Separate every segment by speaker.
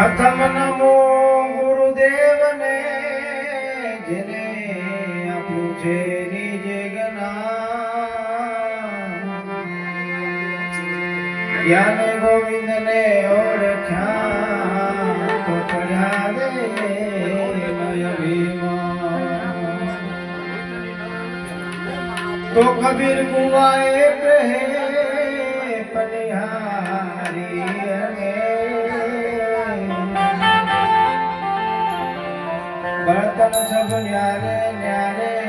Speaker 1: પ્રથમ નમો ગુરુદેવને, જેને આપ્યું છે નિજ જ્ઞાન. ગોવિંદને ઓળખ્યા. તો પડ્યા દે તો કબીર કુવાએ કહે પનિહા તન સબ ન્યારે ન્યારે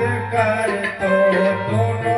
Speaker 1: યાદ કરતો તો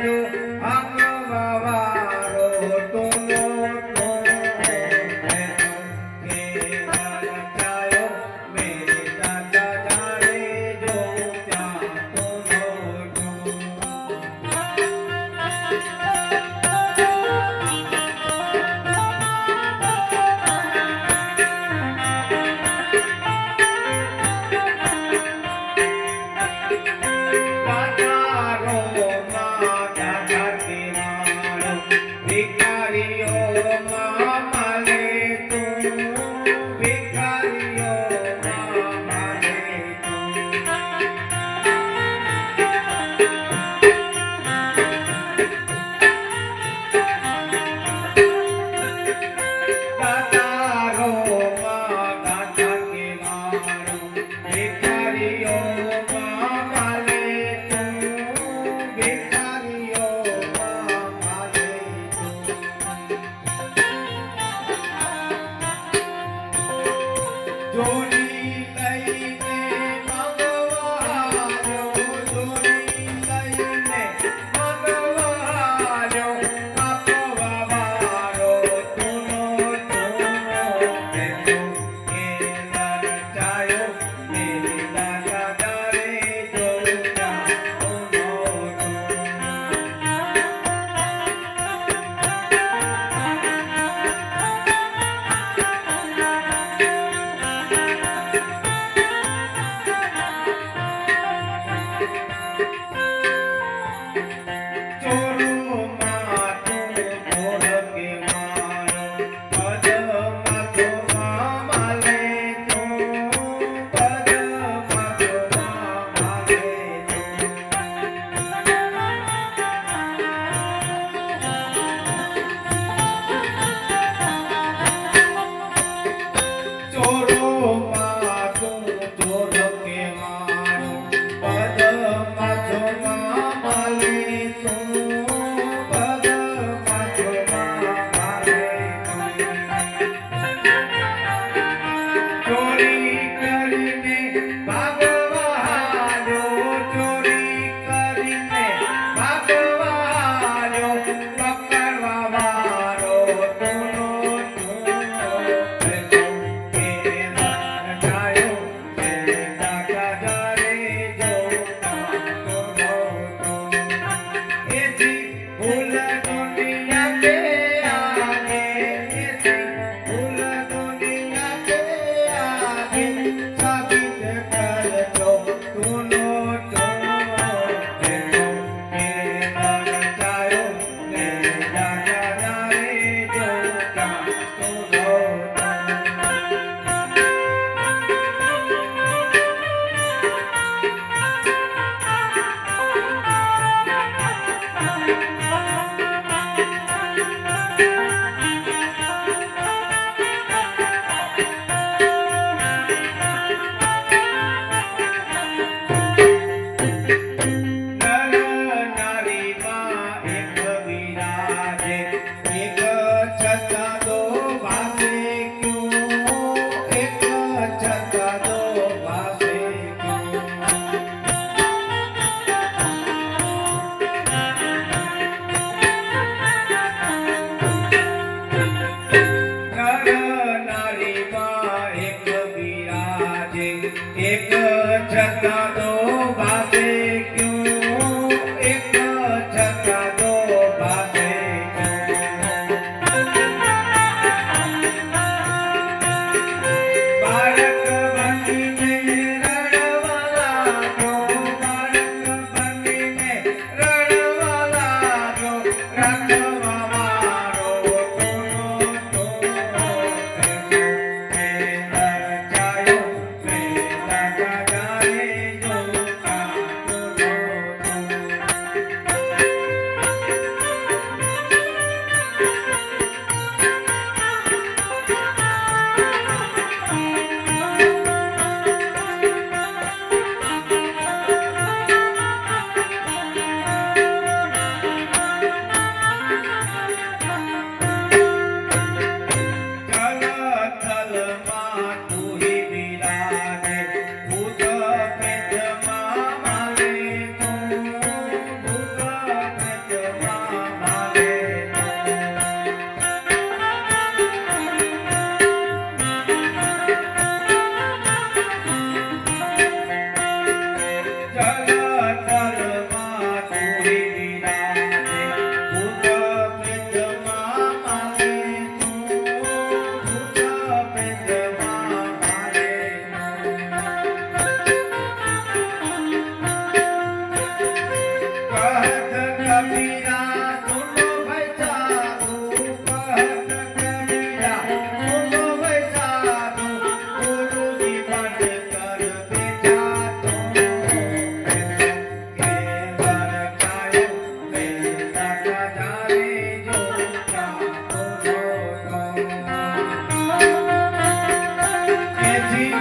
Speaker 1: Música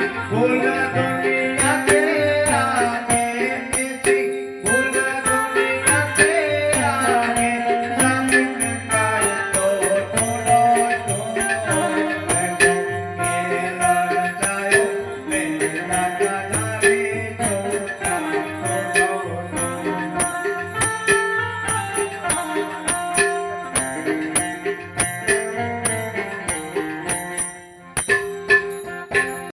Speaker 1: તો એથી બોલ તો